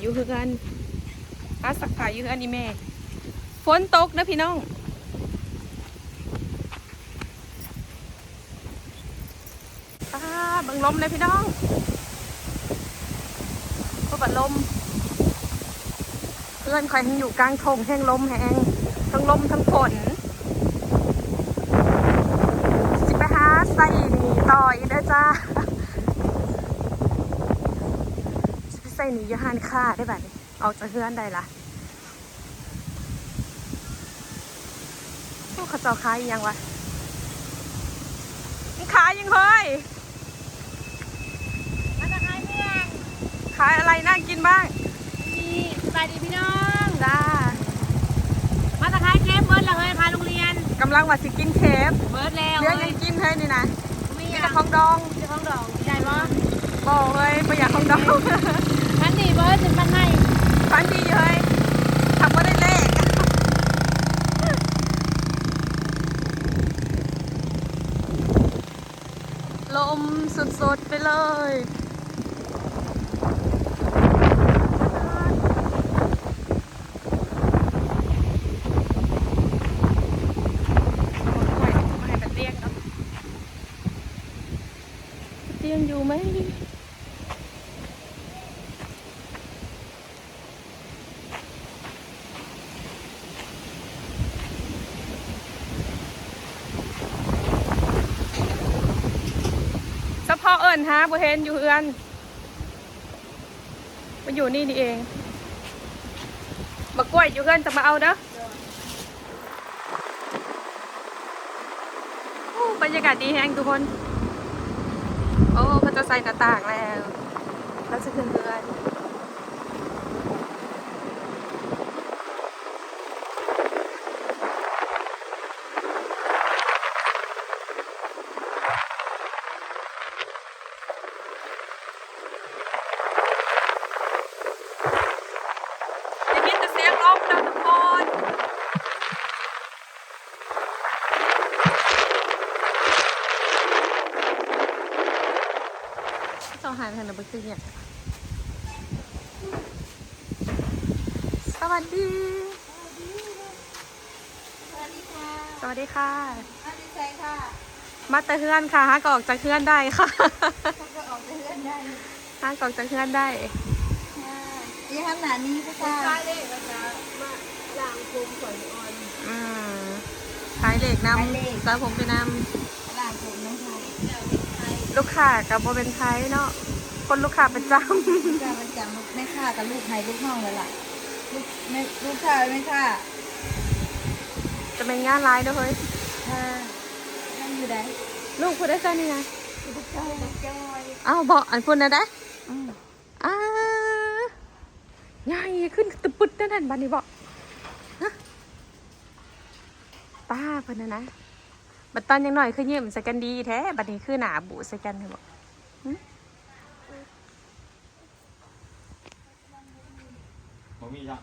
อยู่เฮือนหาสักผาอยู่เฮือนนี่แม่ ฝนตกนะพี่น้องอาบังลมเลยพี่น้องพบัดลม เพื่อนคอยทั้งอยู่กลางทงแห้งลมแห้งทั้งลมทั้งฝน สิไปหาใส่หนีต่ออีกเด้อจ้า สิไปใส่หนีอยูฮานค่าได้บัดนี้ออกจากเพื่อนได้ละพวกเขาเจ้าขายอีหยังวะมึงขายยังเฮ้ยมาจากไหนเมืองขายอะไรน่ากินบ้างนี่สบายดีพี่น้องจ้ามาจากไหนเคฟเบิร์ดละเฮ้ยพาโรงเรียนกำลังว่าสิกินเคฟเบิร์ดแล้วเลี้ยงเฮ้ยัยงกินเฮ้ยนี่นะไม่มีอยาแต่กของดองจะท้องดอกใหญ่ปะบอกเฮ้ยไม่อยากของดอง พันดีเบิร์ดเป็นพันให้ฟันดีเฮ้ยทำว่าได้เลขลมสุดๆไปเลยไม่ให้เป็นเตียงเนาะเตียงอยู่ไหมเฉพาะเอิญฮะบ่เห็นอยู่เอือนมาอยู่นี่นี่เองมากล้วยอยู่เอือนจะมาเอาเด้อโอ้บรรยากาศดีแฮงทุกคน โอ้เขาจะใส่หน้าต่างแล้ว แล้วจะขึ้นเรือนอย่าคิดแต่เสียงลมนะทุกคน เจ้าหายไปทางไหนบ้างคือเนี่ย สวัสดี สวัสดีค่ะสวัสดีค่ะ สวัสดีใจค่ะมาแต่เฮือนค่ะฮักออกจากเฮือนได้ค่ะเขาก็ออกไปเลื่อนได้ฮักออกจากเฮือนได้ยี่ห้อหนานี้ก็ค่ะอืมขายเหล็กนำสาวผมไปนหลานผมน้องไทยำ ลูกค้ากับโบเป็นไทยเนาะคนลูกค้าประจจะมันจำไม่ค่ากับลูกไทยลูกห้องเลยล่ะลูกไม่ลูกชายไม่ค่าำจะเป็นงานร้ายเด้วยเฮ้ยค่ะนั่งอยู่ไหนลูกพูดได้แค่นี้นะลูกชายลูกจอยอ้าวบอกอันพูดนะได้อืมอ่าใหญ่ขึ้นตึบปุดนั่นนั่นบันนี้บอกฮะป้าเพิ่นนะนะ บัดตอนยังหน่อยคือยิ้มใส่กันดีแท้ บัดนี้คือหนาบุใส่กันเถอะบอกบ่มีจ้ะ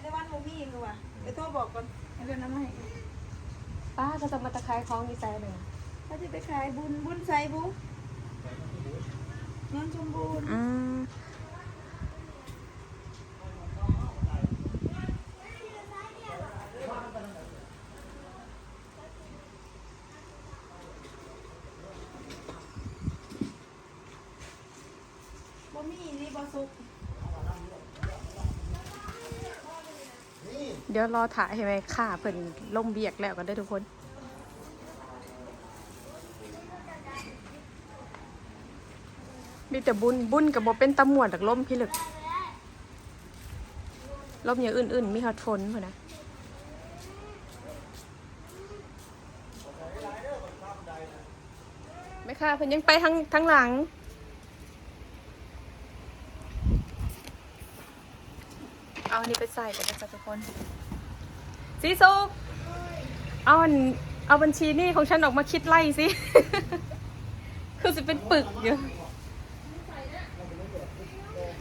ไอ้วันโมมี่คือว่ะไปโทรบอกก่อนให้เรื่องน้ำให้ป้าก็จะมาตะไคร้คล้องดีใจเลยเขาจะไปขายบุญบุญไซบุนนชมบูรณ์ บ่มีนี่บ่สุกเดี๋ยวรอถ่ายให้ไหมค่าเพิ่นล่มเบียกแล้วกันได้ทุกคน มีแต่บุญบุญกับโบเป็นตำหมวดจากล่มพี่ลึกล่มอย่างอื่นๆ มีฮอตฝนพอนะไม่ค่ะเพิ่นยังไปทางทางหลัง เอาอันนี้ไปใส่กันนะจ๊ะทุกคนสีสุกเอาอันเอาบัญชีหนี่ของฉันออกมาคิดไล่สิ คือจะเป็นปึกอยู่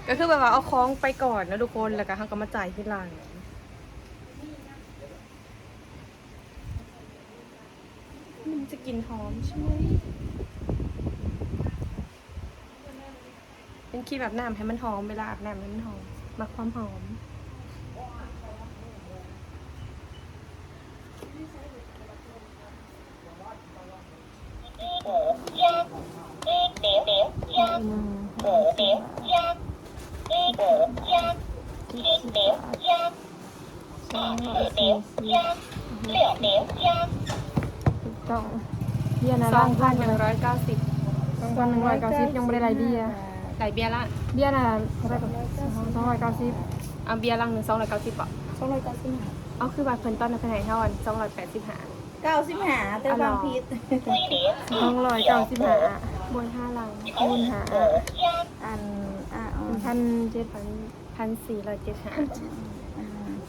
ก็คือแบบว่าเอาของไปก่อนนะทุกคนแล้วก็เขาก็มาจ่ายที่หลังมันจะกลินหอมใช่ไหมเป็นคีแบบน้ำให้มันหอมเวลาอาบน้ำให้มันหอมมักความหอม ต้องเบียร์นะสร่าองงพัพันนหนึ่งร้อยเก้าสิบสองพันหนึ่งร้อยเก้าสิบยังไม่ได้ไรเบียร์ไหลเบียร์ละเบียร์น่ะเท่าไหร่กับสองร้อยเก้าสิบเอาเบียร์ลังหนึ่งสองร้อยเก้าสิบอะสองร้อยเก้าสิบเอาคือว่าเพิ่นต้นในขนาดเท่ากันสองร้อยแปดสิบห้าเก้าสิบห้าแต่บางพิษสองร้อยเก้าสิบห้าบนห้าลังคูณหาอันอะอ๋อพันเจ็ดพัน พันสี่ร้อยเจ็ดห้า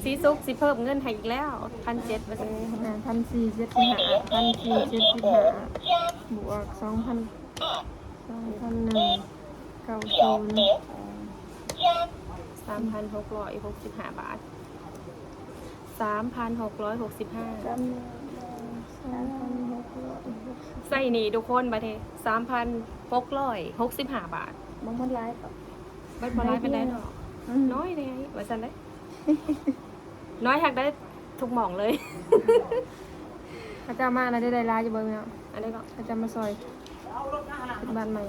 สีซุกสิเพิ่มเงินให้อีกแล้วพันเจ็ดเปอร์เซ็นต์พันสี่เจ็ดสิบห้าพันสี่เจ็ดสิบห้าบวกสองพันสองพันหนึ่งเก้าศูนย์สามพันหกร้อยหกสิบห้าบาทสามพันหกร้อยหกสิบห้าจำนวนสามพันหกร้อยใส่นี่ทุกคนบัดเทสามพันหกร้อยหกสิบห้าบาทบางคนไลฟ์บัดบอลไลฟ์เป็นได้หรอก น้อยเลยว่าสันได้ น้อยหักได้ทุกหม่องเลยพระเจ้ามาแล้วได้ได้ลายจะเบิ่งเนาะอันนี้ก็พระเจ้ามาซอยเป็นบ้านใหม่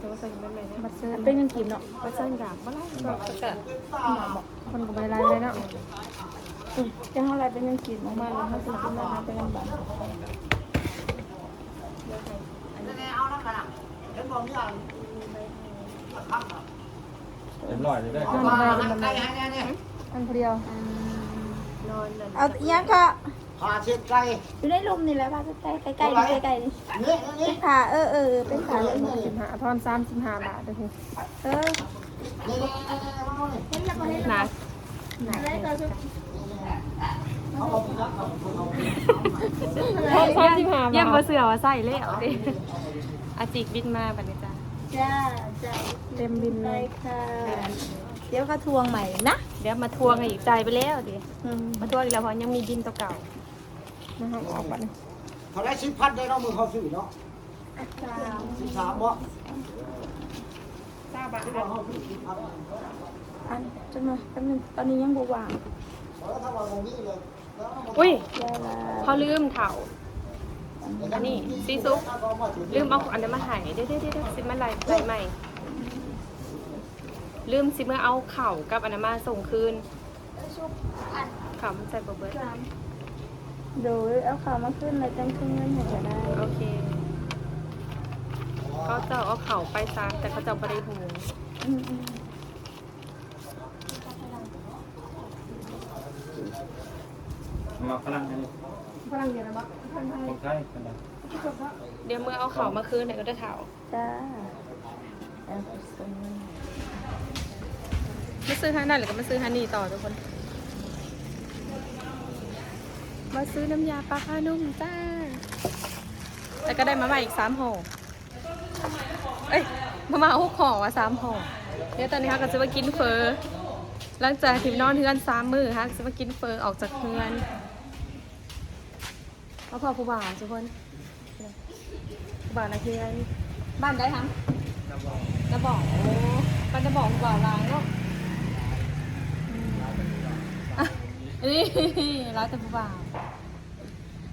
จะว่าใส่เป็นไหนนะบัตรเซิร์เป็นเงินกีบเนาะว่าเส้นกาบว่าไรก็จะคนก็ไปลายเลยเนาะจะเท่าไรเป็นเงินกีบออกมาแล้วเขาจะกินราคาเป็นเงินบาท เรียบร้อยเลยได้อันใดเป็นแบบไหนอันเดียว นอนเลยเอาอีกอย่างก็ผ่าเช็ดไก่อยู่ในลุมนี่แหละพาใกล้ใกล้ใกล้ใกล้ใกล้นี่นี่นี่เป็นขาเออเออเป็นขาเลยสิบห้าทอนสามสิบห้าบาทเด้อเออนี่นี่นี่หนาไหนก็จะทอนสามสิบห้าบาทยังบ่เสือว่าใส่เลยเอาดิอาจิกบินมาบัดนี้ จ้าจ้าจ้าเต็มบินเลยค่ะเดี๋ยวเขาทวงใหม่นะ เดี๋ยวมาทวงให้อีกใจายไปแล้วดิอืมมาทวงอีกแล้วเพราะยังมีบินตัวเก่านะฮะออกบัตรเขาได้สิบพันได้เนาะมือเขาซื้อเนาะสิบสามบ่ทราบปะที่ว่าเขาซื้อสิบพันอันจนมาแป๊บนึงตอนนี้ยังบวางแล้วถ้าว่าตรงนี้เลยแล้วอุ้ยแย่ละเขาลืมเถา อันนี้ซีซุกถ้าเขามาถึงลืมเอาอันนั้นมาใหายเดี๋ยวเดี๋ยวเดี๋ยวสิมาไล่ไล่ใหม่ ลืมสิเมื่อเอาเข่ากับอันนั้นมาส่งคืนเข่ามันใส่บเบิร์ดเดี๋ยวเอาข่าวมาขึ้นเลยจังขึ้นเงินให้จะได้โอเคเขาจะเอาเข่าไปซานแต่เขาจะไม่ได้หูอืมอืมมาพลังกันพลังเยอะนะบัก พลังไทยตกใจกันนะเดี๋ยวเมื่อเอาเข่ามาคืนเนี่ยก็จะเถาจ้าเอาไปส่งเงินมาซื้อฮานั่นหรือก็มาซื้อฮานี่ต่อทุกคน มาซื้อน้ำยาปลาคานุ่มจ้า แต่ก็ได้มาใหม่อีกสามห่อเอ้ย มามาหกห่อว่ะสามห่อเดี๋ยวตอนนี้ฮะก็จะมากินเฟอร์หลังจากที่นอนเฮือนสามมือฮะจะมากินเฟอร์ออกจากเฮือน เอาพอผู้บ่าวทุกคนผู้บ่าวนะเฮือนบ้านได้ทั้งจะบอกโอ้บ้านจะบอกผู้บ่าวลางเนาะอืมอะนี่ร้านแต่ผู้บ่าว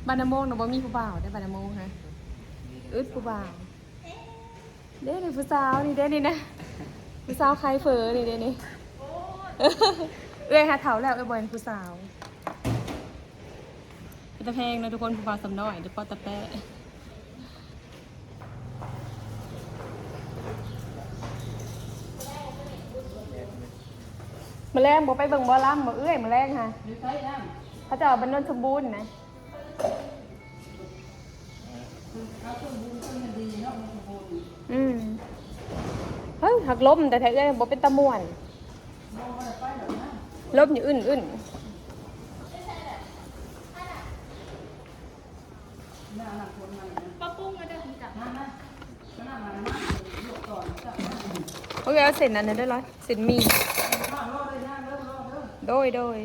บ้านนำโมงหนูบ่มีผู้บ่าวได้บ้านนำโมงฮะอึดผู้บ่าวเด้นี่ผู้สาวนี่เด้นี่นะผู้สาวใครเฟอนี่เด้นี่เอ้ยหาเถาแล้วเอ้ยบอยเป็นผู้สาว เป็นตะเพงนะทุกคนผู้บ่าวสำน้อยเดี๋ยวปอตะแปะมาแรงบอกไปเบิ่งบอลำบอกเอ้ยมาแรงค่ะเขาจะเอาบรรนนสมบูรณ์นะอืมเฮ้ยหักล้มแต่แท้เอ้ยบอกเป็นตะม่วนลบอยู่อื่นอื่น โอเคเอาเส้นอันนั้นได้ร้อยเส้นหมี โดยโดย